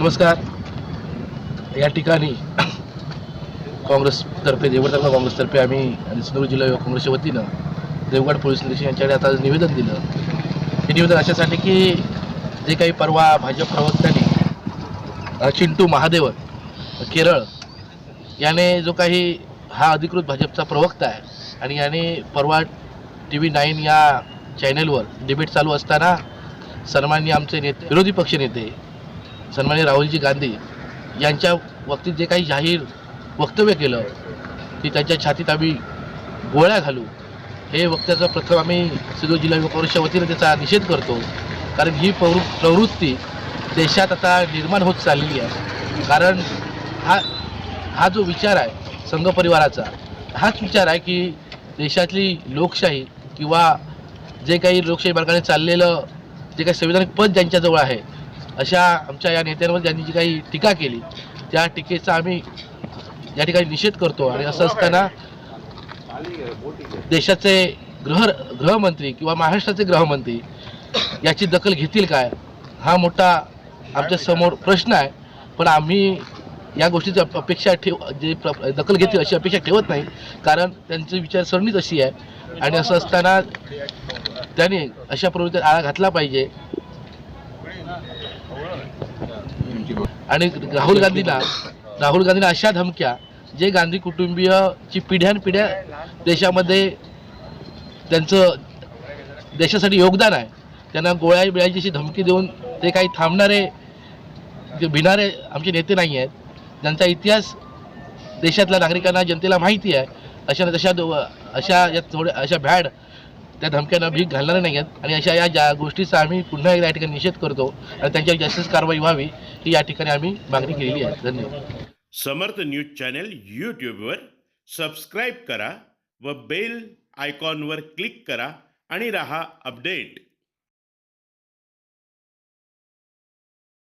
नमस्कार. या ठिकाणी काँग्रेसतर्फे देवगड तालुका काँग्रेसतर्फे आम्ही आणि सिंधुदुर्ग जिल्हा युवक काँग्रेसच्या वतीनं देवगड पोलीस निरीक्षक यांच्याकडे आता निवेदन दिलं. हे निवेदन अशासाठी की जे काही परवा भाजप प्रवक्त्यांनी चिंटू महादेवन केरळ याने जो काही हा अधिकृत भाजपचा प्रवक्ता आहे आणि याने परवा टी व्ही नाईन या चॅनेलवर डिबेट चालू असताना सन्माननीय आमचे नेते विरोधी पक्षनेते सन्मान्य राहुलजी गांधी यांच्या वक्तीत जे काही जाहीर वक्तव्य केलं की त्यांच्या छातीत आम्ही गोळ्या घालू. हे वक्त्याचा प्रथम आम्ही सिंधुदुर्ग जिल्हा युवक काँग्रेसच्या वतीनं त्याचा निषेध करतो. कारण ही प्रवृ प्रवृत्ती देशात आता निर्माण होत चाललेली आहे. कारण हा हा जो विचार आहे संघ परिवाराचा हाच विचार आहे की देशातली लोकशाही किंवा जे काही लोकशाही मार्गाने चाललेलं जे काही संविधानिक पद ज्यांच्याजवळ आहे अशा आमच्या या नेत्यांवर ज्यांनी जी काही टीका केली त्या टीकेचा आम्ही या ठिकाणी निषेध करतो आणि असं असताना देशाचे गृह गृहमंत्री किंवा महाराष्ट्राचे गृहमंत्री याची दखल घेतील काय हा मोठा आमच्यासमोर प्रश्न आहे. पण आम्ही या गोष्टीची अपेक्षा ठेव जे प्र- दखल घेतील अशी अपेक्षा ठेवत नाही. कारण त्यांची विचारसरणीच अशी आहे. आणि असं असताना त्यांनी अशा प्रवृत्तीत आळा घातला पाहिजे. आणि राहुल गांधींना राहुल गांधींना अशा धमक्या जे गांधी कुटुंबीयची पिढ्यानपिढ्या देशामध्ये त्यांचं देशासाठी योगदान आहे. त्यांना गोळ्या बिळ्याची अशी धमकी देऊन ते काही थांबणारे जे भिणारे आमचे नेते नाही आहेत. ज्यांचा इतिहास देशातल्या नागरिकांना जनतेला माहिती आहे. अशा तशा दो- अशा या थोड्या अशा भॅड त्या धमक्यांना भीक घालणार नाही आहेत. आणि अशा या ज्या गोष्टीचा आम्ही पुन्हा एकदा या ठिकाणी निषेध करतो आणि त्यांच्यावर जास्तीच कारवाई व्हावी ही या ठिकाणी आम्ही मागणी केलेली आहे. धन्यवाद. समर्थ न्यूज चॅनल यूट्यूबवर सबस्क्राईब करा व बेल आयकॉनवर क्लिक करा आणि रहा अपडेट.